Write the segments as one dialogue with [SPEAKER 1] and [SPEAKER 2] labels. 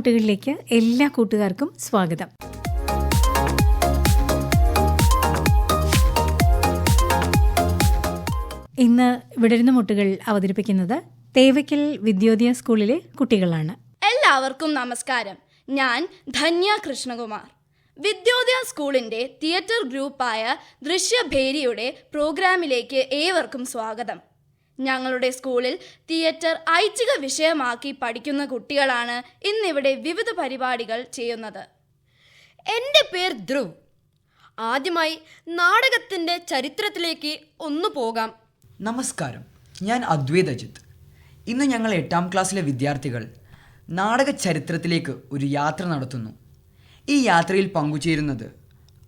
[SPEAKER 1] വിടരുന്ന മുട്ടുകളിലേക്ക് എല്ലാ കൂട്ടുകാർക്കും സ്വാഗതം. ഇന്ന് വിടരുന്ന മുട്ടുകൾ അവതരിപ്പിക്കുന്നത് തേവയ്ക്കൽ വിദ്യോദയ സ്കൂളിലെ കുട്ടികളാണ്.
[SPEAKER 2] എല്ലാവർക്കും നമസ്കാരം. ഞാൻ ധന്യ കൃഷ്ണകുമാർ. വിദ്യോദയ സ്കൂളിന്റെ തിയേറ്റർ ഗ്രൂപ്പായ ദൃശ്യഭേരിയുടെ പ്രോഗ്രാമിലേക്ക് ഏവർക്കും സ്വാഗതം. ഞങ്ങളുടെ സ്കൂളിൽ തിയേറ്റർ ഐച്ഛിക വിഷയമാക്കി പഠിക്കുന്ന കുട്ടികളാണ് ഇന്നിവിടെ വിവിധ പരിപാടികൾ ചെയ്യുന്നത്.
[SPEAKER 3] എന്റെ പേർ ധ്രുവ്. ആദ്യമായി നാടകത്തിന്റെ ചരിത്രത്തിലേക്ക് ഒന്ന് പോകാം.
[SPEAKER 4] നമസ്കാരം. ഞാൻ അദ്വൈത് അജിത്ത് ഇന്ന് ഞങ്ങൾ എട്ടാം ക്ലാസ്സിലെ വിദ്യാർത്ഥികൾ നാടക ചരിത്രത്തിലേക്ക് ഒരു യാത്ര നടത്തുന്നു. ഈ യാത്രയിൽ പങ്കുചേരുന്നത്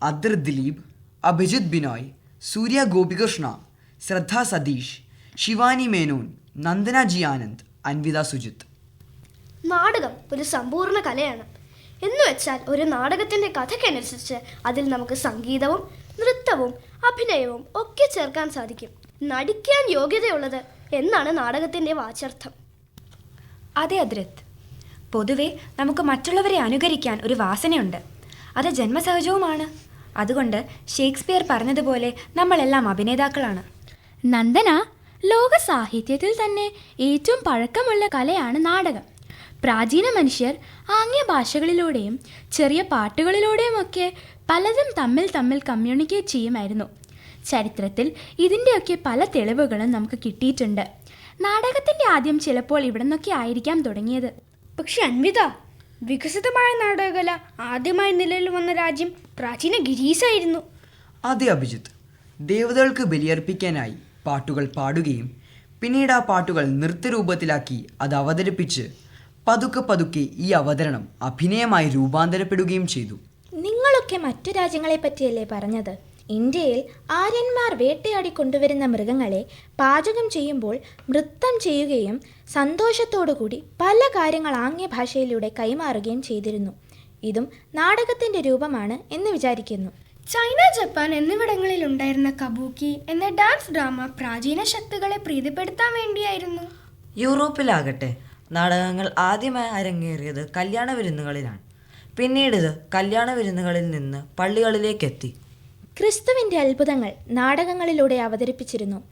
[SPEAKER 4] അദർ ദിലീപ് അഭിജിത് ബിനോയ് സൂര്യ ഗോപികൃഷ്ണ ശ്രദ്ധ സതീഷ് ശിവാനി മേനോൻ നന്ദന ജി ആനന്ദ് അൻവിത സുജിത്ത്.
[SPEAKER 5] നാടകം ഒരു സമ്പൂർണ കലയാണ്. എന്ന് വെച്ചാൽ ഒരു നാടകത്തിന്റെ കഥയ്ക്കനുസരിച്ച് അതിൽ നമുക്ക് സംഗീതവും നൃത്തവും അഭിനയവും ഒക്കെ ചേർക്കാൻ സാധിക്കും. നടിക്കാൻ യോഗ്യതയുള്ളത് എന്നാണ് നാടകത്തിന്റെ വാചർത്ഥം.
[SPEAKER 6] അതെ അദ്രത്. പൊതുവെ നമുക്ക് മറ്റുള്ളവരെ അനുകരിക്കാൻ ഒരു വാസനയുണ്ട്. അത് ജന്മസഹജവുമാണ്. അതുകൊണ്ട് ഷേക്സ്പിയർ പറഞ്ഞതുപോലെ നമ്മളെല്ലാം അഭിനേതാക്കളാണ്.
[SPEAKER 7] നന്ദന ലോക സാഹിത്യത്തിൽ തന്നെ ഏറ്റവും പഴക്കമുള്ള കലയാണ് നാടകം. പ്രാചീന മനുഷ്യർ ആംഗ്യ ഭാഷകളിലൂടെയും ചെറിയ പാട്ടുകളിലൂടെയുമൊക്കെ പലതും തമ്മിൽ തമ്മിൽ കമ്മ്യൂണിക്കേറ്റ് ചെയ്യുമായിരുന്നു. ചരിത്രത്തിൽ ഇതിന്റെയൊക്കെ പല തെളിവുകളും നമുക്ക് കിട്ടിയിട്ടുണ്ട്. നാടകത്തിന്റെ ആദ്യം ചിലപ്പോൾ ഇവിടെ നിന്നൊക്കെ ആയിരിക്കാം തുടങ്ങിയത്.
[SPEAKER 5] പക്ഷെ അൻവിത വികസിതമായ നാടകകല ആദ്യമായി നിലയിൽ വന്ന രാജ്യം പ്രാചീന ഗിരീസായിരുന്നു.
[SPEAKER 4] അതെ അഭിജിത്ത് ദേവതകൾക്ക് ബലിയർപ്പിക്കാനായി. പാട്ടുകൾ പാടുകയും പിന്നീട് ആ പാട്ടുകൾ നൃത്തരൂപത്തിലാക്കി അത് അവതരിപ്പിച്ച് പതുക്കെ പതുക്കെ ഈ അവതരണം അഭിനയമായി രൂപാന്തരപ്പെടുകയും ചെയ്തു.
[SPEAKER 7] നിങ്ങളൊക്കെ മറ്റു രാജ്യങ്ങളെ പറ്റിയല്ലേ പറഞ്ഞത്? ഇന്ത്യയിൽ ആര്യന്മാർ വേട്ടയാടി കൊണ്ടുവരുന്ന മൃഗങ്ങളെ പാചകം ചെയ്യുമ്പോൾ നൃത്തം ചെയ്യുകയും സന്തോഷത്തോടുകൂടി പല കാര്യങ്ങൾ ആംഗ്യ ഭാഷയിലൂടെ കൈമാറുകയും ചെയ്തിരുന്നു. ഇതും നാടകത്തിന്റെ രൂപമാണ് എന്ന് വിചാരിക്കുന്നു.
[SPEAKER 5] ചൈന ജപ്പാൻ എന്നിവിടങ്ങളിൽ ഉണ്ടായിരുന്ന കബൂക്കി എന്ന ഡാൻസ് ഡ്രാമ പ്രാചീന ശക്തികളെ പ്രീതിപ്പെടുത്താൻ വേണ്ടിയായിരുന്നു.
[SPEAKER 8] യൂറോപ്പിലാകട്ടെ നാടകങ്ങൾ ആദ്യമായി അരങ്ങേറിയത് കല്യാണ വിരുന്നുകളിലാണ്. പിന്നീട് ഇത് കല്യാണ വിരുന്നുകളിൽ നിന്ന് പള്ളികളിലേക്ക്
[SPEAKER 7] എത്തി ക്രിസ്തുവിന്റെ അത്ഭുതങ്ങൾ നാടകങ്ങളിലൂടെ അവതരിപ്പിച്ചിരുന്നു.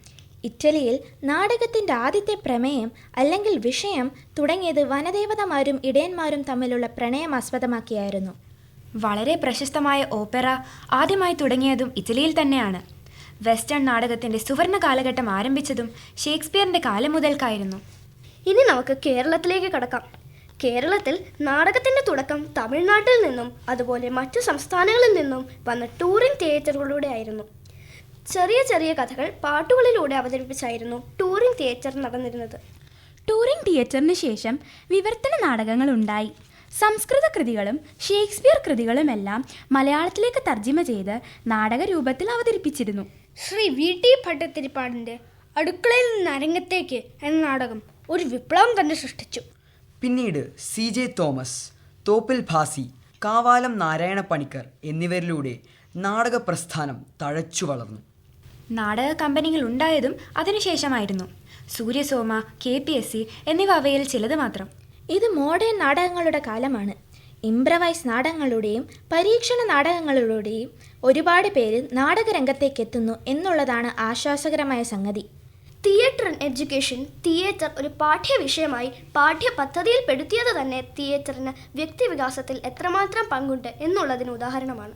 [SPEAKER 7] ഇറ്റലിയിൽ നാടകത്തിന്റെ ആദ്യത്തെ പ്രമേയം അല്ലെങ്കിൽ വിഷയം തുടങ്ങിയത് വനദേവതമാരും ഇടയന്മാരും തമ്മിലുള്ള പ്രണയം ആസ്പദമാക്കിയായിരുന്നു.
[SPEAKER 6] വളരെ പ്രശസ്തമായ ഓപ്പറ ആദ്യമായി തുടങ്ങിയതും ഇറ്റലിയിൽ തന്നെയാണ്. വെസ്റ്റേൺ നാടകത്തിന്റെ സുവർണ കാലഘട്ടം ആരംഭിച്ചതും ഷേക്സ്പിയറിന്റെ കാലം മുതൽക്കായിരുന്നു.
[SPEAKER 5] ഇനി നമുക്ക് കേരളത്തിലേക്ക് കടക്കാം. കേരളത്തിൽ നാടകത്തിന്റെ തുടക്കം തമിഴ്നാട്ടിൽ നിന്നും അതുപോലെ മറ്റു സംസ്ഥാനങ്ങളിൽ നിന്നും വന്ന ടൂറിംഗ് തിയേറ്ററുകളിലൂടെ ആയിരുന്നു. ചെറിയ ചെറിയ കഥകൾ പാട്ടുകളിലൂടെ അവതരിപ്പിച്ചായിരുന്നു ടൂറിംഗ് തിയേറ്റർ നടന്നിരുന്നത്.
[SPEAKER 7] ടൂറിംഗ് തിയേറ്ററിന് ശേഷം വിവർത്തന നാടകങ്ങൾ ഉണ്ടായി. സംസ്കൃത കൃതികളും ഷേക്സ്പിയർ കൃതികളുമെല്ലാം മലയാളത്തിലേക്ക് തർജിമ ചെയ്ത് നാടക രൂപത്തിൽ അവതരിപ്പിച്ചിരുന്നു.
[SPEAKER 5] ശ്രീ വി ടി ഭട്ടത്തിരിപ്പാടിന്റെ അടുക്കളയിൽ നിന്ന് അരങ്ങത്തേക്ക് എന്ന നാടകം ഒരു വിപ്ലവം തന്നെ സൃഷ്ടിച്ചു.
[SPEAKER 4] പിന്നീട് സി ജെ തോമസ് തോപ്പിൽ ഭാസി കാവാലം നാരായണ പണിക്കർ എന്നിവരിലൂടെ നാടക പ്രസ്ഥാനം തഴച്ചു വളർന്നു.
[SPEAKER 6] നാടക കമ്പനികൾ ഉണ്ടായതും അതിനുശേഷമായിരുന്നു. Suryasoma K P S C എന്നിവ അവയിൽ ചിലത് മാത്രം.
[SPEAKER 7] ഇത് മോഡേൺ നാടകങ്ങളുടെ കാലമാണ്. ഇംപ്രവൈസ് നാടകങ്ങളുടെയും പരീക്ഷണ നാടകങ്ങളുടെയും ഒരുപാട് പേര് നാടകരംഗത്തേക്ക് എത്തുന്നു എന്നുള്ളതാണ് ആശ്വാസകരമായ സംഗതി.
[SPEAKER 5] തിയേറ്റർ ആൻഡ് എഡ്യൂക്കേഷൻ തിയേറ്റർ ഒരു പാഠ്യ വിഷയമായി പാഠ്യപദ്ധതിയിൽ പെടുത്തിയത് തന്നെ തിയേറ്ററിന് വ്യക്തിവികാസത്തിൽ എത്രമാത്രം പങ്കുണ്ട് എന്നുള്ളതിന് ഉദാഹരണമാണ്.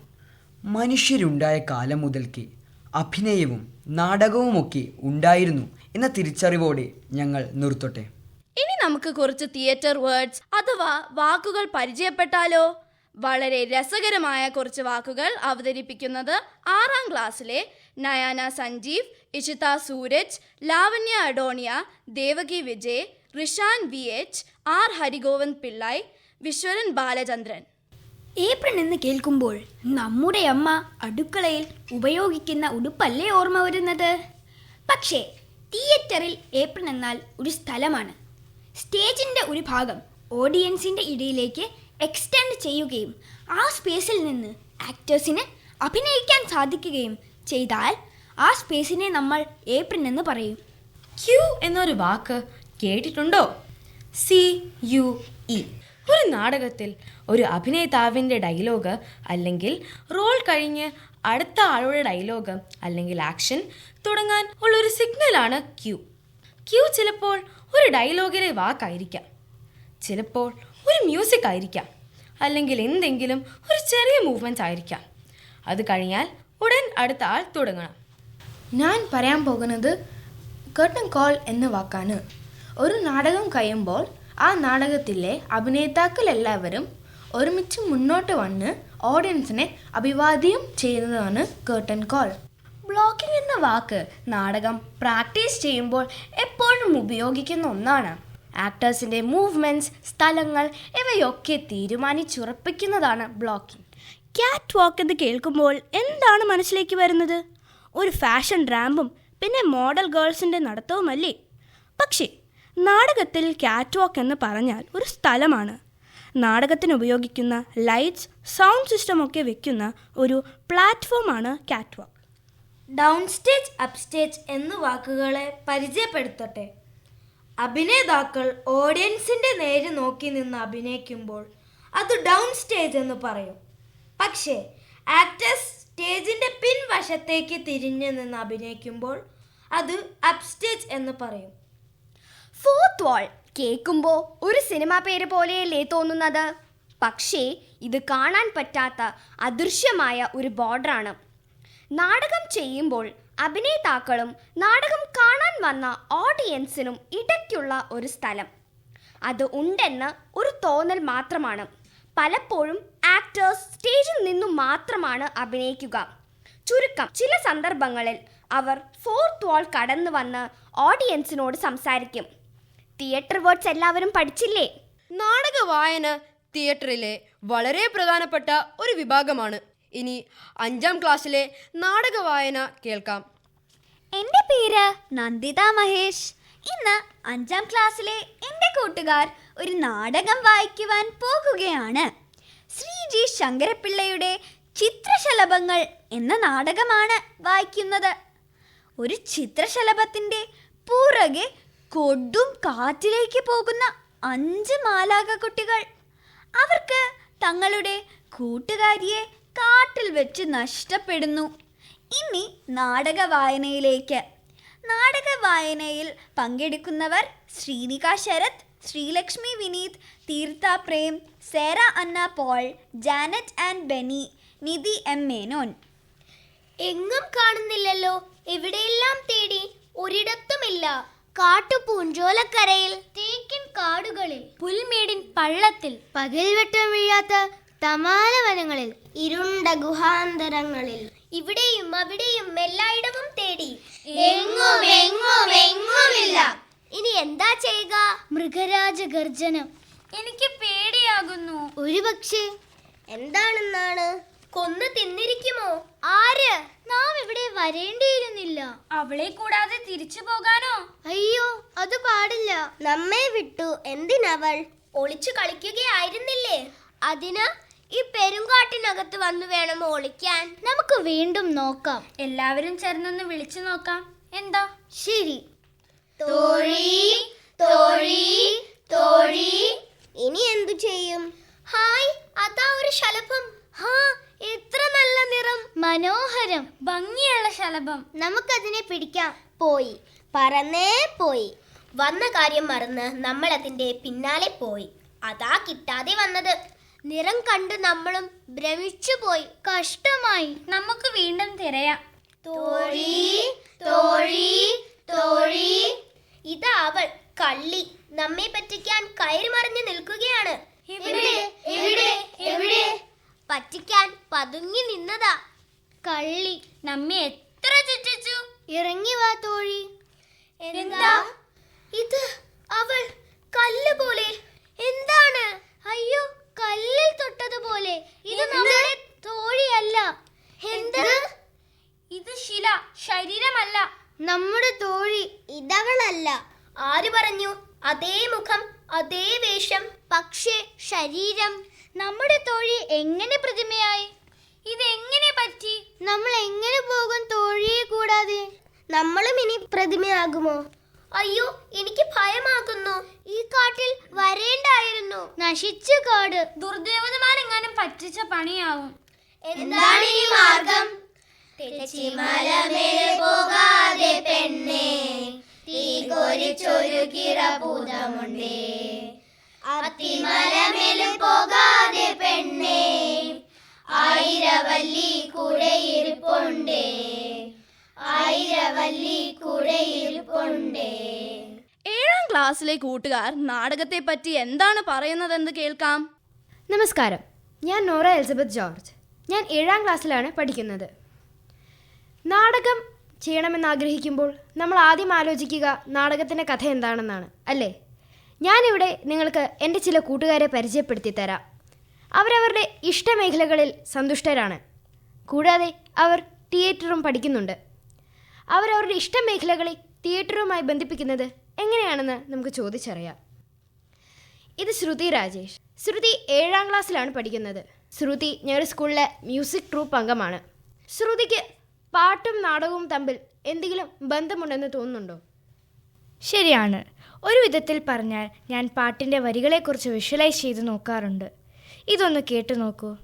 [SPEAKER 4] മനുഷ്യരുണ്ടായ കാലം മുതൽക്കേ അഭിനയവും നാടകവുമൊക്കെ ഉണ്ടായിരുന്നു എന്ന തിരിച്ചറിവോടെ ഞങ്ങൾ നിർത്തട്ടെ.
[SPEAKER 2] ഇനി നമുക്ക് കുറച്ച് തിയേറ്റർ വേർഡ്സ് അഥവാ വാക്കുകൾ പരിചയപ്പെട്ടാലോ? വളരെ രസകരമായ കുറച്ച് വാക്കുകൾ അവതരിപ്പിക്കുന്നത് ആറാം ക്ലാസ്സിലെ Nayana Sanjeev Ishita Sooraj Lavanya Adonia Devaki Vijay Rishan V H R Harigovind Pillai Vishwaran Balachandran.
[SPEAKER 9] April എന്ന് കേൾക്കുമ്പോൾ നമ്മുടെ അമ്മ അടുക്കളയിൽ ഉപയോഗിക്കുന്ന ഉടുപ്പല്ലേ ഓർമ്മ വരുന്നത്? പക്ഷേ തിയേറ്ററിൽ ഏപ്രിൽ എന്നാൽ ഒരു സ്ഥലമാണ്. സ്റ്റേജിന്റെ ഒരു ഭാഗം ഓഡിയൻസിന്റെ ഇടയിലേക്ക് എക്സ്റ്റെൻഡ് ചെയ്യുകയും ആ സ്പേസിൽ നിന്ന് ആക്ടേഴ്സിന് അഭിനയിക്കാൻ സാധിക്കുകയും ചെയ്താൽ ആ സ്പേസിനെ നമ്മൾ ഏപ്രിൽ എന്ന് പറയും.
[SPEAKER 6] ക്യൂ എന്നൊരു വാക്ക് കേട്ടിട്ടുണ്ടോ? C U E.
[SPEAKER 10] ഒരു നാടകത്തിൽ ഒരു അഭിനേതാവിന്റെ ഡയലോഗ് അല്ലെങ്കിൽ റോൾ കഴിഞ്ഞ് അടുത്ത ആളുടെ ഡയലോഗ് അല്ലെങ്കിൽ ആക്ഷൻ തുടങ്ങാൻ ഉള്ളൊരു സിഗ്നലാണ് ക്യൂ. ക്യൂ ചിലപ്പോൾ ഒരു ഡയലോഗിലെ വാക്കായിരിക്കാം. ചിലപ്പോൾ ഒരു മ്യൂസിക് ആയിരിക്കാം. അല്ലെങ്കിൽ എന്തെങ്കിലും ഒരു ചെറിയ മൂവ്മെന്റ് ആയിരിക്കാം. അത് കഴിഞ്ഞാൽ ഉടൻ അടുത്ത ആൾ തുടങ്ങണം.
[SPEAKER 7] ഞാൻ പറയാൻ പോകുന്നത് കർട്ടൻ കോൾ എന്ന വാക്കാണ്. ഒരു നാടകം കഴിയുമ്പോൾ ആ നാടകത്തിലെ അഭിനേതാക്കൾ എല്ലാവരും ഒരുമിച്ച് മുന്നോട്ട് വന്ന് ഓഡിയൻസിനെ അഭിവാദ്യം ചെയ്യുന്നതാണ് കേട്ടൻ കോൾ ബ്ലോക്കിംഗ് എന്ന വാക്ക് നാടകം പ്രാക്ടീസ് ചെയ്യുമ്പോൾ എപ്പോഴും ഉപയോഗിക്കുന്ന ഒന്നാണ്. ആക്ടേഴ്സിന്റെ മൂവ്മെന്റ്സ് സ്ഥലങ്ങൾ ഇവയൊക്കെ തീരുമാനിച്ചുറപ്പിക്കുന്നതാണ് ബ്ലോക്കിംഗ്
[SPEAKER 11] ക്യാറ്റ് വാക്ക് എന്ന് കേൾക്കുമ്പോൾ എന്താണ് മനസ്സിലേക്ക് വരുന്നത്? ഒരു ഫാഷൻ റാമ്പും പിന്നെ മോഡൽ ഗേൾസിന്റെ നടത്തവുമല്ലേ? പക്ഷേ നാടകത്തിൽ ക്യാറ്റ് വാക്ക് എന്ന് പറഞ്ഞാൽ ഒരു സ്ഥലമാണ്. നാടകത്തിന് ഉപയോഗിക്കുന്ന ലൈറ്റ്സ് സൗണ്ട് സിസ്റ്റം ഒക്കെ വെക്കുന്ന ഒരു പ്ലാറ്റ്ഫോമാണ് catwalk
[SPEAKER 12] down stage up stage എന്ന വാക്കുകളെ പരിചയപ്പെടുത്തട്ടെ. അഭിനേതാക്കൾ ഓഡിയൻസിന്റെ നേരെ നോക്കി നിന്ന് അഭിനയിക്കുമ്പോൾ അത് ഡൗൺ സ്റ്റേജ് എന്ന് പറയും. പക്ഷേ ആക്ടേഴ്സ് സ്റ്റേജിന്റെ പിൻവശത്തേക്ക് തിരിഞ്ഞു നിന്ന് അഭിനയിക്കുമ്പോൾ അത് അപ് സ്റ്റേജ് എന്ന് പറയും.
[SPEAKER 11] ഫോർത്ത് വാൾ കേൾക്കുമ്പോൾ ഒരു സിനിമ പേര് പോലെയല്ലേ തോന്നുന്നത്? പക്ഷേ ഇത് കാണാൻ പറ്റാത്ത അദൃശ്യമായ ഒരു ബോർഡറാണ് നാടകം ചെയ്യുമ്പോൾ അഭിനേതാക്കളും നാടകം കാണാൻ വന്ന ഓഡിയൻസിനും ഇടയ്ക്കുള്ള ഒരു സ്ഥലം. അത് ഉണ്ടെന്ന് ഒരു തോന്നൽ മാത്രമാണ്. പലപ്പോഴും ആക്ടേഴ്സ് സ്റ്റേജിൽ നിന്നും മാത്രമാണ് അഭിനയിക്കുക. ചുരുക്കം ചില സന്ദർഭങ്ങളിൽ അവർ ഫോർത്ത് വാൾ കടന്നു വന്ന് ഓഡിയൻസിനോട് സംസാരിക്കും. തിയേറ്റർ വേർഡ്സ് എല്ലാവരും പഠിച്ചില്ലേ?
[SPEAKER 13] നാടക വായന തിയേറ്ററിലെ വളരെ പ്രധാനപ്പെട്ട ഒരു വിഭാഗമാണ്. ഇനി അഞ്ചാം ക്ലാസ്സിലെ നാടക വായന കേൾക്കാം.
[SPEAKER 14] എന്റെ പേര് നന്ദിത മഹേഷ്. ഇന്ന് അഞ്ചാം ക്ലാസ്സിലെ എന്റെ കൂട്ടുകാർ ഒരു നാടകം വായിക്കുവാൻ പോകുകയാണ്. ശ്രീ ജി ശങ്കരപ്പിള്ളയുടെ ചിത്രശലഭങ്ങൾ എന്ന നാടകമാണ് വായിക്കുന്നത്. ഒരു ചിത്രശലഭത്തിന്റെ പുറകെ കൊടും കാറ്റിലേക്ക് പോകുന്ന അഞ്ച് മാലാക കുട്ടികൾ. അവർക്ക് തങ്ങളുടെ കൂട്ടുകാരിയെ കാട്ടിൽ വെച്ച് നഷ്ടപ്പെടുന്നു. ഇനി നാടക വായനയിലേക്ക് നാടക വായനയിൽ പങ്കെടുക്കുന്നവർ ശ്രീനിക ശരത് ശ്രീലക്ഷ്മി വിനീത് തീർത്ഥ പ്രേം സേറ അന്ന പോൾ ജാനറ്റ് ആൻഡ് ബെനി നിധി എം മേനോൻ
[SPEAKER 11] എങ്ങും കാണുന്നില്ലല്ലോ. എവിടെയെല്ലാം തേടി? ഒരിടത്തുമില്ല. കാട്ടുപൂഞ്ചോലക്കരയിൽ തേക്കിൻ കാടുകളിൽ
[SPEAKER 12] പുൽമേടിൻ പള്ളത്തിൽ
[SPEAKER 11] പകൽ വെട്ടം വീഴാത്ത തമാല വനങ്ങളിൽ ഇരുണ്ട ഗുഹാന്തരങ്ങളിൽ. ഇവിടെയും അവിടെയും എല്ലായിടവും തേടി. എങ്ങും എങ്ങും എങ്ങുമില്ല. ഇനി എന്താ ചെയ്യുക? മൃഗരാജ ഗർജനം.
[SPEAKER 12] എനിക്ക് പേടിയാകുന്നു.
[SPEAKER 11] ഒരു പക്ഷേ എന്താണെന്നാണ്? കൊന്നു തിന്നിരിക്കുമോ? ആര്? നാം ഇവിടെ വരേണ്ടിയിരുന്നില്ല.
[SPEAKER 12] അവളെ കൂടാതെ തിരിച്ചു പോകാനോ?
[SPEAKER 11] അയ്യോ അത് പാടില്ല. നമ്മെ വിട്ടു. എന്തിനവൾ? ഒളിച്ചു കളിക്കുകയായിരുന്നില്ലേ? അതിന് ഈ പെരുങ്കാട്ടിനകത്ത് വന്നു വേണം ഒളിക്കാൻ. നമുക്ക് വീണ്ടും നോക്കാം.
[SPEAKER 12] എല്ലാവരും ചേർന്നൊന്ന് വിളിച്ചു നോക്കാം. എന്താ?
[SPEAKER 11] ശരി. തോഴി തോഴി തോഴി. ഇനി എന്തു ചെയ്യും? ഹായ് അതാ ഒരു ശലഭം. ഹാ എത്ര നല്ല നിറം. മനോഹരം.
[SPEAKER 12] ഭംഗിയുള്ള ശലഭം.
[SPEAKER 11] നമുക്കതിനെ പിടിക്കാം. പോയി. പറന്നേ പോയി. വന്ന കാര്യം മറന്ന് നമ്മൾ അതിന്റെ പിന്നാലെ പോയി. അതാ കിട്ടാതെ വന്നത്. നിറം കണ്ട് നമ്മളും ഭ്രമിച്ചു പോയി കഷ്ടമായി.
[SPEAKER 12] നമുക്ക് വീണ്ടും തിരയാം.
[SPEAKER 11] തോഴി തോഴി തോഴി. ഇതാ അവൾ കള്ളി. നമ്മെ പറ്റിക്കാൻ കയറി മറിഞ്ഞു നിൽക്കുകയാണ്. പറ്റിക്കാൻ പതുങ്ങി നിന്നതാ. കള്ളി
[SPEAKER 12] നമ്മെ എത്ര ചുറ്റിച്ചു?
[SPEAKER 11] ഇറങ്ങി വാ തോഴി. എന്താ? ഇത് അവൾ കല്ല് പോലെ. എന്താണ്? അയ്യോ കല്ലിൽ തൊട്ടതുപോലെ. ഇത് നമ്മുടെ തോഴിയല്ല. എന്ത്?
[SPEAKER 12] ഇത് ശില ശരീരമല്ല.
[SPEAKER 11] നമ്മുടെ തോഴി ഇതവളല്ല. ആര് പറഞ്ഞു? അതേ മുഖം അതേ വേഷം. പക്ഷേ ശരീരം നമ്മുടെ തോഴി എങ്ങനെ പ്രതിമയായി?
[SPEAKER 12] ഇതെങ്ങനെ പറ്റി?
[SPEAKER 11] നമ്മൾ എങ്ങനെ പോകും തോഴിയെ കൂടാതെ? നമ്മളും ഇനി പ്രതിമയാകുമോ? അയ്യോ എനിക്ക് ഭയമാകുന്നു. നശിച്ചു കാട്. ദുർദേവതമാരെങ്ങാനും പറ്റിച്ച പണിയാവും. എന്താണ് ഈ മാർഗം? മലമേലെ പോകാതെ പെണ്ണേ തീ കൊരിച്ചൊരു അത്തിമലമേലെ പോകാതെ പെണ്ണേ ആയിരവല്ലി ആയിരവല്ലി കൂടെ
[SPEAKER 2] ഏഴാം ക്ലാസ്സിലെ കൂട്ടുകാർ നാടകത്തെ പറ്റി എന്താണ് പറയുന്നതെന്ന് കേൾക്കാം.
[SPEAKER 13] നമസ്കാരം. ഞാൻ നോറ എലിസബത്ത് ജോർജ്. ഞാൻ ഏഴാം ക്ലാസ്സിലാണ് പഠിക്കുന്നത്. നാടകം ചെയ്യണമെന്ന് ആഗ്രഹിക്കുമ്പോൾ നമ്മൾ ആദ്യം ആലോചിക്കുക നാടകത്തിന്റെ കഥ എന്താണെന്നാണ് അല്ലേ? ഞാനിവിടെ നിങ്ങൾക്ക് എന്റെ ചില കൂട്ടുകാരെ പരിചയപ്പെടുത്തി തരാം. അവരവരുടെ ഇഷ്ടമേഖലകളിൽ സന്തുഷ്ടരാണ്. കൂടാതെ അവർ തിയേറ്ററും പഠിക്കുന്നുണ്ട്. അവരവരുടെ ഇഷ്ടമേഖലകളെ തിയേറ്ററുമായി ബന്ധിപ്പിക്കുന്നത് എങ്ങനെയാണെന്ന് നമുക്ക് ചോദിച്ചറിയാം. ഇത് ശ്രുതി രാജേഷ്. ശ്രുതി ഏഴാം ക്ലാസ്സിലാണ് പഠിക്കുന്നത്. ശ്രുതി ഞങ്ങളുടെ സ്കൂളിലെ മ്യൂസിക് ട്രൂപ്പ് അംഗമാണ്. ശ്രുതിക്ക് പാട്ടും നാടകവും തമ്മിൽ എന്തെങ്കിലും ബന്ധമുണ്ടെന്ന് തോന്നുന്നുണ്ടോ?
[SPEAKER 15] ശരിയാണ്. ഒരു വിധത്തിൽ പറഞ്ഞാൽ ഞാൻ പാട്ടിന്റെ വരികളെക്കുറിച്ച് വിഷ്വലൈസ് ചെയ്ത് നോക്കാറുണ്ട്. ഇതൊന്ന് കേട്ടു നോക്കൂ.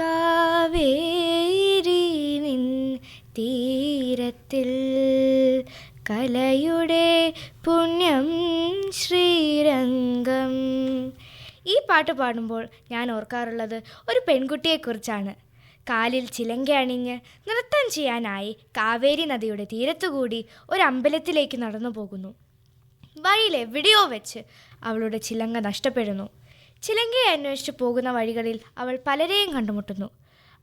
[SPEAKER 15] കാവേരി നിൻ തീരത്തിൽ കലയുടെ പാട്ട് പാടുമ്പോൾ ഞാൻ ഓർക്കാറുള്ളത് ഒരു പെൺകുട്ടിയെക്കുറിച്ചാണ്. കാലിൽ ചിലങ്ക അണിഞ്ഞ് നൃത്തം ചെയ്യാനായി കാവേരി നദിയുടെ തീരത്തുകൂടി ഒരു അമ്പലത്തിലേക്ക് നടന്നു പോകുന്നു. വഴിയിൽ എവിടെയോ വെച്ച് അവളുടെ ചിലങ്ക നഷ്ടപ്പെടുന്നു. ചിലങ്കയെ അന്വേഷിച്ച് പോകുന്ന വഴികളിൽ അവൾ പലരെയും കണ്ടുമുട്ടുന്നു.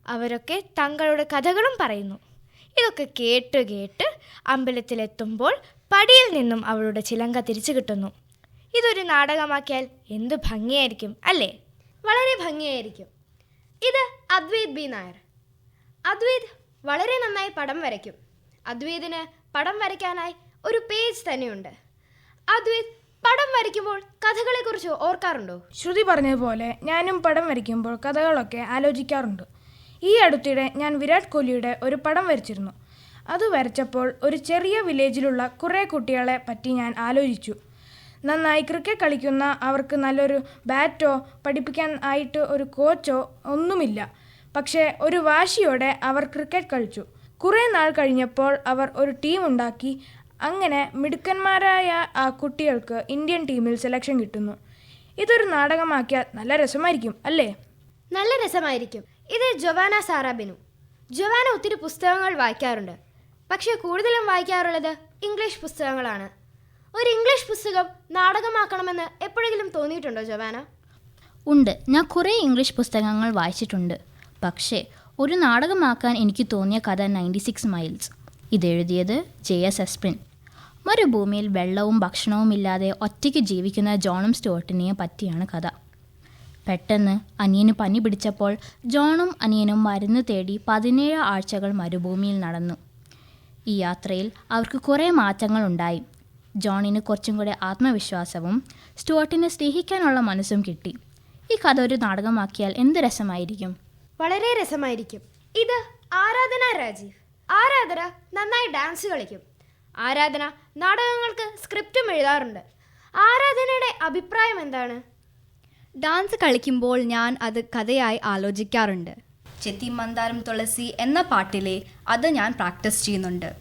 [SPEAKER 15] അവരൊക്കെ തങ്ങളുടെ കഥകളും പറയുന്നു. ഇതൊക്കെ കേട്ട് കേട്ട് അമ്പലത്തിലെത്തുമ്പോൾ പടിയിൽ നിന്നും അവളുടെ ചിലങ്ക തിരിച്ചു കിട്ടുന്നു. ഇതൊരു നാടകമാക്കിയാൽ എന്ത് ഭംഗിയായിരിക്കും അല്ലേ?
[SPEAKER 13] വളരെ ഭംഗിയായിരിക്കും. ഇത് അദ്വൈത് ബി നായർ. അദ്വൈത് വളരെ നന്നായി പടം വരയ്ക്കും. അദ്വൈതിന് പടം വരയ്ക്കാനായി ഒരു പേജ് തന്നെയുണ്ട്. അദ്വൈത് പടം വരയ്ക്കുമ്പോൾ കഥകളെക്കുറിച്ച് ഓർക്കാറുണ്ടോ?
[SPEAKER 16] ശ്രുതി പറഞ്ഞതുപോലെ ഞാനും പടം വരയ്ക്കുമ്പോൾ കഥകളൊക്കെ ആലോചിക്കാറുണ്ട്. ഈ അടുത്തിടെ ഞാൻ വിരാട് കോഹ്ലിയുടെ ഒരു പടം വരച്ചിരുന്നു. അത് വരച്ചപ്പോൾ ഒരു ചെറിയ വില്ലേജിലുള്ള കുറേ കുട്ടികളെ പറ്റി ഞാൻ ആലോചിച്ചു. നന്നായി ക്രിക്കറ്റ് കളിക്കുന്ന അവർക്ക് നല്ലൊരു ബാറ്റോ പഠിപ്പിക്കാൻ ആയിട്ട് ഒരു കോച്ചോ ഒന്നുമില്ല. പക്ഷേ ഒരു വാശിയോടെ അവർ ക്രിക്കറ്റ് കളിച്ചു. കുറേ നാൾ കഴിഞ്ഞപ്പോൾ അവർ ഒരു ടീം ഉണ്ടാക്കി. അങ്ങനെ മിടുക്കന്മാരായ ആ കുട്ടികൾക്ക് ഇന്ത്യൻ ടീമിൽ സെലക്ഷൻ കിട്ടുന്നു. ഇതൊരു നാടകമാക്കിയാൽ നല്ല രസമായിരിക്കും അല്ലേ?
[SPEAKER 13] നല്ല രസമായിരിക്കും. ഇത് ജൊവാന സാറാബിനു. ജൊവാന ഒത്തിരി പുസ്തകങ്ങൾ വായിക്കാറുണ്ട്. പക്ഷേ കൂടുതലും വായിക്കാറുള്ളത് ഇംഗ്ലീഷ് പുസ്തകങ്ങളാണ്. ഒരു ഇംഗ്ലീഷ് പുസ്തകം നാടകമാക്കണമെന്ന് എപ്പോഴെങ്കിലും തോന്നിയിട്ടുണ്ടോ ജവാന?
[SPEAKER 17] ഉണ്ട്. ഞാൻ കുറേ ഇംഗ്ലീഷ് പുസ്തകങ്ങൾ വായിച്ചിട്ടുണ്ട്. പക്ഷേ ഒരു നാടകമാക്കാൻ എനിക്ക് തോന്നിയ കഥ നയന്റി സിക്സ് മൈൽസ് ഇതെഴുതിയത് ജെ എസ് എസ്പ്രിൻ മരുഭൂമിയിൽ വെള്ളവും ഭക്ഷണവും ഇല്ലാതെ ഒറ്റയ്ക്ക് ജീവിക്കുന്ന ജോണും സ്റ്റുവർട്ടിനെയും പറ്റിയാണ് കഥ. പെട്ടെന്ന് അനിയന് പനി പിടിച്ചപ്പോൾ ജോണും അനിയനും മരുന്ന് തേടി പതിനേഴ് ആഴ്ചകൾ മരുഭൂമിയിൽ നടന്നു. ഈ യാത്രയിൽ അവർക്ക് കുറേ മാറ്റങ്ങൾ ഉണ്ടായി ജോണിന് കുറച്ചും കൂടെ ആത്മവിശ്വാസവും സ്റ്റുവർട്ടിനെ സ്നേഹിക്കാനുള്ള മനസ്സും കിട്ടി. ഈ കഥ ഒരു നാടകമാക്കിയാൽ എന്ത് രസമായിരിക്കും?
[SPEAKER 13] വളരെ രസമായിരിക്കും. ഇത് ആരാധന രാജീവ്. ആരാധന നന്നായി ഡാൻസ് കളിക്കും. ആരാധന നാടകങ്ങൾക്ക് സ്ക്രിപ്റ്റും എഴുതാറുണ്ട്. ആരാധനയുടെ അഭിപ്രായം എന്താണ്?
[SPEAKER 18] ഡാൻസ് കളിക്കുമ്പോൾ ഞാൻ അത് കഥയായി ആലോചിക്കാറുണ്ട്. ചെത്തി മന്ദാരം തുളസി എന്ന പാട്ടിലെ അത് ഞാൻ പ്രാക്ടീസ് ചെയ്യുന്നുണ്ട്.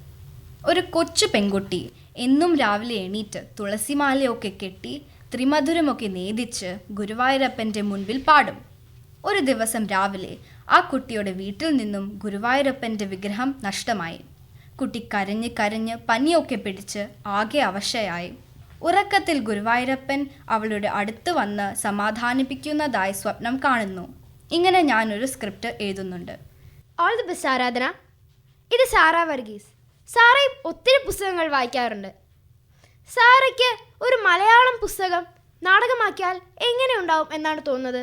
[SPEAKER 18] ഒരു കൊച്ചു പെൺകുട്ടി എന്നും രാവിലെ എണീറ്റ് തുളസിമാലയൊക്കെ കെട്ടി ത്രിമധുരമൊക്കെ നേദിച്ച് ഗുരുവായൂരപ്പന്റെ മുൻപിൽ പാടും. ഒരു ദിവസം രാവിലെ ആ കുട്ടിയുടെ വീട്ടിൽ നിന്നും ഗുരുവായൂരപ്പന്റെ വിഗ്രഹം നഷ്ടമായി. കുട്ടി കരഞ്ഞ് കരഞ്ഞ് പനിയൊക്കെ പിടിച്ച് ആകെ അവശയായി. ഉറക്കത്തിൽ ഗുരുവായൂരപ്പൻ അവളുടെ അടുത്ത് വന്ന് സമാധാനിപ്പിക്കുന്നതായി സ്വപ്നം കാണുന്നു. ഇങ്ങനെ ഞാനൊരു സ്ക്രിപ്റ്റ് എഴുതുന്നുണ്ട്.
[SPEAKER 13] ഓൾ ദി ബെസ്റ്റ് ആരാധന. ഇത് സാറാ വർഗീസ്. സാറയും ഒത്തിരി പുസ്തകങ്ങൾ വായിക്കാറുണ്ട്. സാറയ്ക്ക് ഒരു മലയാളം പുസ്തകം നാടകമാക്കിയാൽ എങ്ങനെ ഉണ്ടാവും എന്നാണ് തോന്നുന്നത്?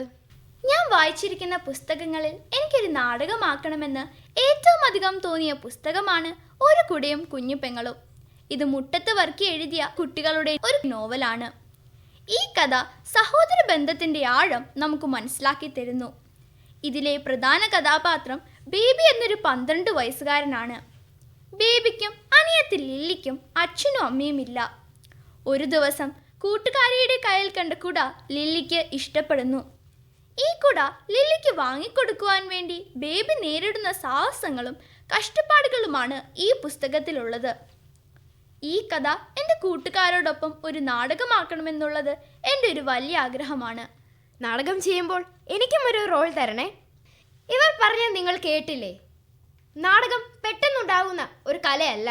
[SPEAKER 17] ഞാൻ വായിച്ചിരിക്കുന്ന പുസ്തകങ്ങളിൽ എനിക്കൊരു നാടകമാക്കണമെന്ന് ഏറ്റവും അധികം തോന്നിയ പുസ്തകമാണ് ഒരു കുടയും കുഞ്ഞു പെങ്ങളും. ഇത് മുട്ടത്ത് വർക്കി എഴുതിയ കുട്ടികളുടെ ഒരു നോവലാണ്. ഈ കഥ സഹോദര ബന്ധത്തിന്റെ ആഴം നമുക്ക് മനസ്സിലാക്കി തരുന്നു. ഇതിലെ പ്രധാന കഥാപാത്രം ബേബി എന്നൊരു പന്ത്രണ്ട് വയസ്സുകാരനാണ്. ബേബിക്കും അനിയത്തിൽ ലില്ലിക്കും അച്ഛനും അമ്മയും ഇല്ല.
[SPEAKER 19] ഒരു ദിവസം കൂട്ടുകാരിയുടെ കയ്യിൽ കണ്ട കുട ലില്ലിക്ക് ഇഷ്ടപ്പെടുന്നു. ഈ കുട ലില്ലിക്ക് വാങ്ങിക്കൊടുക്കുവാൻ വേണ്ടി ബേബി നേരിടുന്ന സാഹസങ്ങളും കഷ്ടപ്പാടുകളുമാണ് ഈ പുസ്തകത്തിലുള്ളത്. ഈ കഥ എന്റെ കൂട്ടുകാരോടൊപ്പം ഒരു നാടകമാക്കണമെന്നുള്ളത് എന്റെ ഒരു വലിയ ആഗ്രഹമാണ്.
[SPEAKER 13] നാടകം ചെയ്യുമ്പോൾ എനിക്കും ഒരു റോൾ തരണേ. ഇവർ പറഞ്ഞ നിങ്ങൾ കേട്ടില്ലേ? നാടകം പെട്ടെന്നുണ്ടാകുന്ന ഒരു കലയല്ല.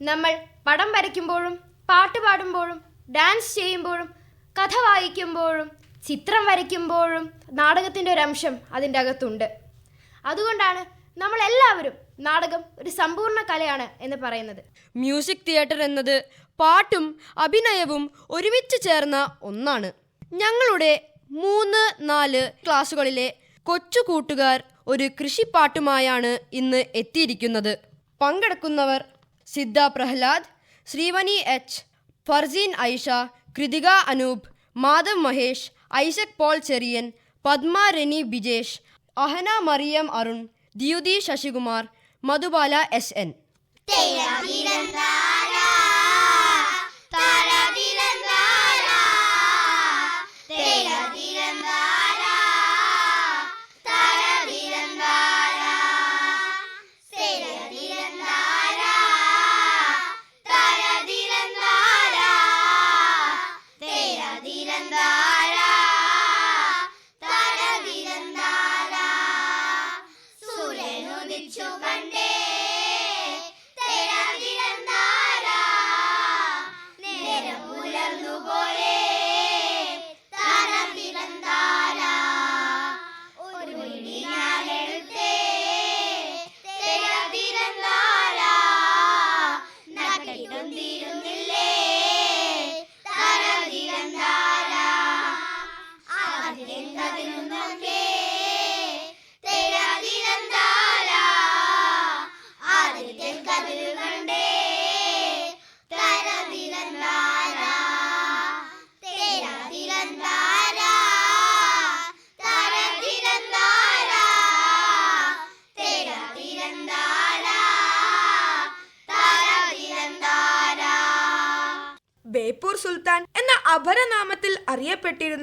[SPEAKER 13] നമ്മൾ പടം വരയ്ക്കുമ്പോഴും പാട്ട് പാടുമ്പോഴും ഡാൻസ് ചെയ്യുമ്പോഴും കഥ വായിക്കുമ്പോഴും ചിത്രം വരയ്ക്കുമ്പോഴും നാടകത്തിന്റെ ഒരു അംശം അതിന്റെ അകത്തുണ്ട്. അതുകൊണ്ടാണ് നമ്മൾ എല്ലാവരും നാടകം ഒരു സമ്പൂർണ കലയാണ് എന്ന് പറയുന്നത്.
[SPEAKER 11] മ്യൂസിക് തിയേറ്റർ എന്നത് പാട്ടും അഭിനയവും ഒരുമിച്ച് ചേർന്ന ഒന്നാണ്. ഞങ്ങളുടെ മൂന്ന് നാല് ക്ലാസ്സുകളിലെ കൊച്ചു കൂട്ടുകാർ ഒരു കൃഷിപ്പാട്ടുമായാണ് ഇന്ന് എത്തിയിരിക്കുന്നത്. പങ്കെടുക്കുന്നവർ Siddha Prahlad Srivani H Farseen Aisha Krithika Anoop Madhav Mahesh Isaac Paul Cherian Padma Reni Bijesh Ahana Mariyam Arun Dyuthi Sasikumar Madhubala S N.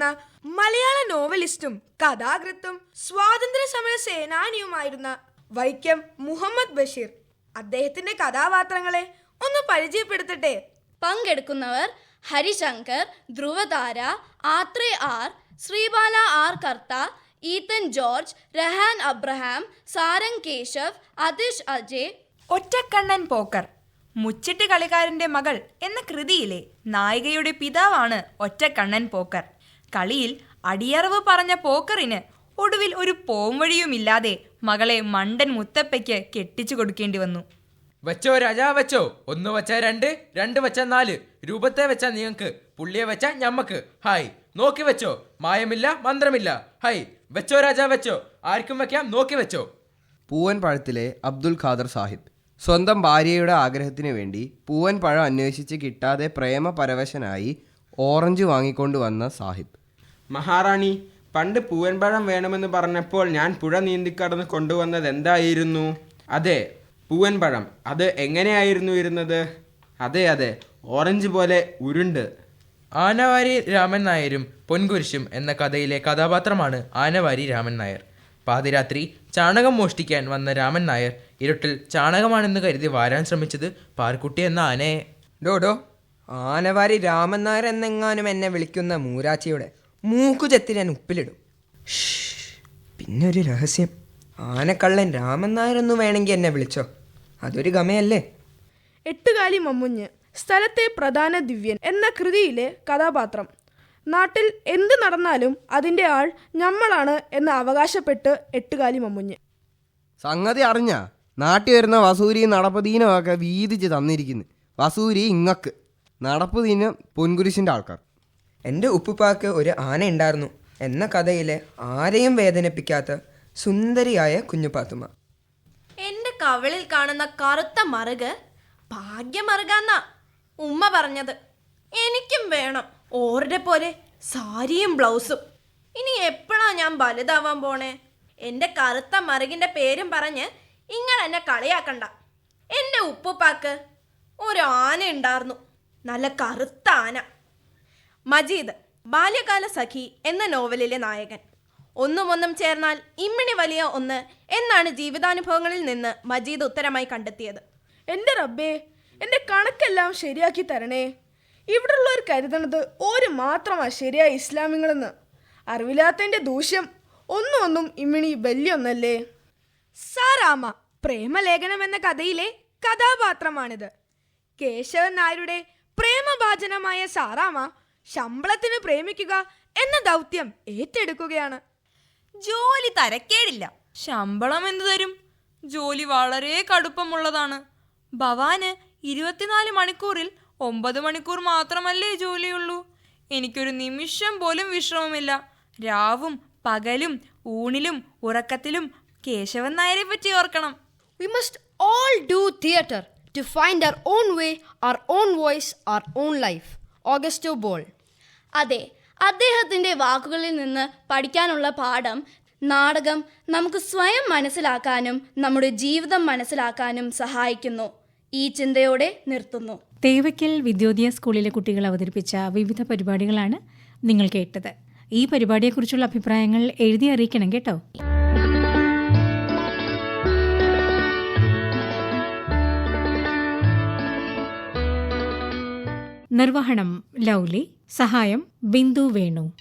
[SPEAKER 20] അറിയപ്പെട്ടിരുന്ന മലയാള നോവലിസ്റ്റും കഥാകൃത്തും സ്വാതന്ത്ര്യ സമര സേനാനിയുമായിരുന്ന വൈക്കം മുഹമ്മദ് ബഷീർ അദ്ദേഹത്തിന്റെ കഥാപാത്രങ്ങളെ ഒന്ന് പരിചയപ്പെടുത്തട്ടെ.
[SPEAKER 2] പങ്കെടുക്കുന്നവർ ഹരിശങ്കർ ധ്രുവതാര ആത്രേ ആർ ശ്രീബാല ആർ കർത്ത ഈത്തൻ ജോർജ് രഹാൻ അബ്രഹാം സാരംഗ് കേശവ് അതിഷ് അജയ്
[SPEAKER 21] ഒറ്റക്കണ്ണൻ പോക്കർ മുച്ചിട്ട് കളിക്കാരന്റെ മകൾ എന്ന കൃതിയിലെ നായികയുടെ പിതാവാണ് ഒറ്റക്കണ്ണൻ പോക്കർ. കളിയിൽ അടിയറവ് പറഞ്ഞ പോക്കറിന് ഒടുവിൽ ഒരു പോംവഴിയുമില്ലാതെ മകളെ മണ്ടൻ മുത്തപ്പയ്ക്ക് കെട്ടിച്ചു കൊടുക്കേണ്ടി വന്നു.
[SPEAKER 22] വെച്ചോ രാജാ വെച്ചോ. ഒന്ന് വെച്ച രണ്ട് രണ്ട് വെച്ച നാല്. രൂപത്തെ വെച്ച നിങ്ങൾക്ക് പുള്ളിയെ വെച്ച ഞമ്മക്ക്. ഹായ്. നോക്കി വെച്ചോ. മായമില്ല മന്ത്രമില്ല. ഹായ്. വെച്ചോ രാജാ വെച്ചോ. ആർക്കും വെക്കാം നോക്കി വെച്ചോ.
[SPEAKER 23] പൂവൻ പഴത്തിലെ അബ്ദുൽ ഖാദർ സാഹിബ്. സ്വന്തം ഭാര്യയുടെ ആഗ്രഹത്തിന് വേണ്ടി പൂവൻ പഴം അന്വേഷിച്ച് കിട്ടാതെ പ്രേമപരവശനായി ഓറഞ്ച് വാങ്ങിക്കൊണ്ട് വന്ന സാഹിബ്.
[SPEAKER 24] മഹാറാണി പണ്ട് പൂവൻപഴം വേണമെന്ന് പറഞ്ഞപ്പോൾ ഞാൻ പുഴ നീന്തിക്കടന്ന് കൊണ്ടുവന്നത് എന്തായിരുന്നു? അതെ പൂവൻപഴം. അത് എങ്ങനെയായിരുന്നു ഇരുന്നത്? അതെ അതെ ഓറഞ്ച് പോലെ ഉരുണ്ട്.
[SPEAKER 22] ആനവാരി രാമൻ നായരും പൊൻകുരിശും എന്ന കഥയിലെ കഥാപാത്രമാണ് ആനവാരി രാമൻ നായർ. പാതിരാത്രി ചാണകം മോഷ്ടിക്കാൻ വന്ന രാമൻ നായർ ഇരുട്ടിൽ ചാണകമാണെന്ന് കരുതി വാരാൻ ശ്രമിച്ചത് പാർക്കുട്ടി എന്ന ആനയെ.
[SPEAKER 25] ഡോ ഡോ ആനവാരി രാമൻ നായർ എന്നെങ്ങാനും എന്നെ വിളിക്കുന്ന മൂരാച്ചിയുടെ മൂക്കുചെത്തി ഞാൻ ഉപ്പിലിടും. പിന്നെ ഒരു രഹസ്യം. ആനക്കള്ളൻ രാമൻ നായർ എന്ന് വേണമെങ്കിൽ എന്നെ വിളിച്ചോ? അതൊരു ഗമയല്ലേ?
[SPEAKER 20] എട്ടുകാലി മമ്മുഞ്ഞ് സ്ഥലത്തെ പ്രധാന ദിവ്യൻ എന്ന കൃതിയിലെ കഥാപാത്രം. നാട്ടിൽ എന്ത് നടന്നാലും അതിന്റെ ആൾ ഞമ്മളാണ് എന്ന് അവകാശപ്പെട്ട് എട്ടുകാലി മമ്മുഞ്ഞ്.
[SPEAKER 23] സംഗതി അറിഞ്ഞ? നാട്ടിൽ വരുന്ന വസൂരി ഒക്കെ വീതിച്ച് തന്നിരിക്കുന്നു. വസൂരി ഇങ്ങക്ക്. നടപ്പുദീനം പൊൻകുരിശിന്റെ ആൾക്കാർ.
[SPEAKER 25] എന്റെ ഉപ്പുപ്പാക്ക് ഒരു ആന ഉണ്ടായിരുന്നു എന്ന കഥയിലെ ആരെയും വേദനിപ്പിക്കാത്ത സുന്ദരിയായ കുഞ്ഞുപാത്തുമ്മ
[SPEAKER 26] എന്റെ കവളിൽ കാണുന്ന കറുത്ത മറുക് ഭാഗ്യമറുകാന്നാ ഉമ്മ പറഞ്ഞത്. എനിക്കും വേണം ഓരുടെ പോലെ സാരിയും ബ്ലൗസും. ഇനി എപ്പോഴാ ഞാൻ വലുതാവാൻ പോണേ? എന്റെ കറുത്ത മറുകിന്റെ പേരും പറഞ്ഞ് ഇങ്ങൾ എന്നെ കളിയാക്കണ്ട. എന്റെ ഉപ്പുപ്പാക്ക് ഒരു ആന ഉണ്ടായിരുന്നു നല്ല കറുത്ത ആന. മജീദ് ബാല്യകാല സഖി എന്ന നോവലിലെ നായകൻ. ഒന്നും ഒന്നും ചേർന്നാൽ ഇമ്മിണി വലിയ ഒന്ന് എന്നാണ് ജീവിതാനുഭവങ്ങളിൽ നിന്ന് മജീദ് ഉത്തരമായി കണ്ടെത്തിയത്.
[SPEAKER 16] എന്റെ റബ്ബേ എന്റെ കണക്കെല്ലാം ശരിയാക്കി തരണേ. ഇവിടെയുള്ളവർ കരുതണത് ഒരു മാത്രമാ ശരിയായ ഇസ്ലാമികളെന്ന്. അറിവില്ലാത്തതിന്റെ ദൂഷ്യം ഒന്നും ഒന്നും ഇമ്മിണി വലിയൊന്നല്ലേ
[SPEAKER 20] സാറാമ പ്രേമലേഖനം എന്ന കഥയിലെ കഥാപാത്രമാണിത്. കേശവൻ നായരുടെ പ്രേമഭാജനമായ സാറാമ ശമ്പളത്തിന് പ്രേമിക്കുക എന്ന ദൗത്യം ഏറ്റെടുക്കുകയാണ്.
[SPEAKER 21] ജോലി തരക്കേടില്ല. ശമ്പളം എന്തു തരും? ജോലി വളരെ കടുപ്പമുള്ളതാണ്. ഭവാന് ഇരുപത്തിനാല് മണിക്കൂറിൽ ഒമ്പത് മണിക്കൂർ മാത്രമല്ലേ ജോലിയുള്ളൂ. എനിക്കൊരു നിമിഷം പോലും വിശ്രമമില്ല. രാവും പകലും ഊണിലും ഉറക്കത്തിലും കേശവൻ നായരെ പറ്റി ഓർക്കണം.
[SPEAKER 3] We must all do theatre. To find our own way, our own voice, our own life. Augusto Boal
[SPEAKER 2] അതെ അദ്ദേഹത്തിന്റെ വാക്കുകളിൽ നിന്ന് പഠിക്കാനുള്ള പാഠം നാടകം നമുക്ക് സ്വയം മനസ്സിലാക്കാനും നമ്മുടെ ജീവിതം മനസ്സിലാക്കാനും സഹായിക്കുന്നു. ഈ ചിന്തയോടെ നിർത്തുന്നു.
[SPEAKER 1] തേവയ്ക്കൽ വിദ്യോദയ സ്കൂളിലെ കുട്ടികൾ അവതരിപ്പിച്ച വിവിധ പരിപാടികളാണ് നിങ്ങൾ കേട്ടത്. ഈ പരിപാടിയെക്കുറിച്ചുള്ള അഭിപ്രായങ്ങൾ എഴുതി അറിയിക്കണം കേട്ടോ. നിർവഹണം ലൗലി. സഹായം ബിന്ദു വേണു.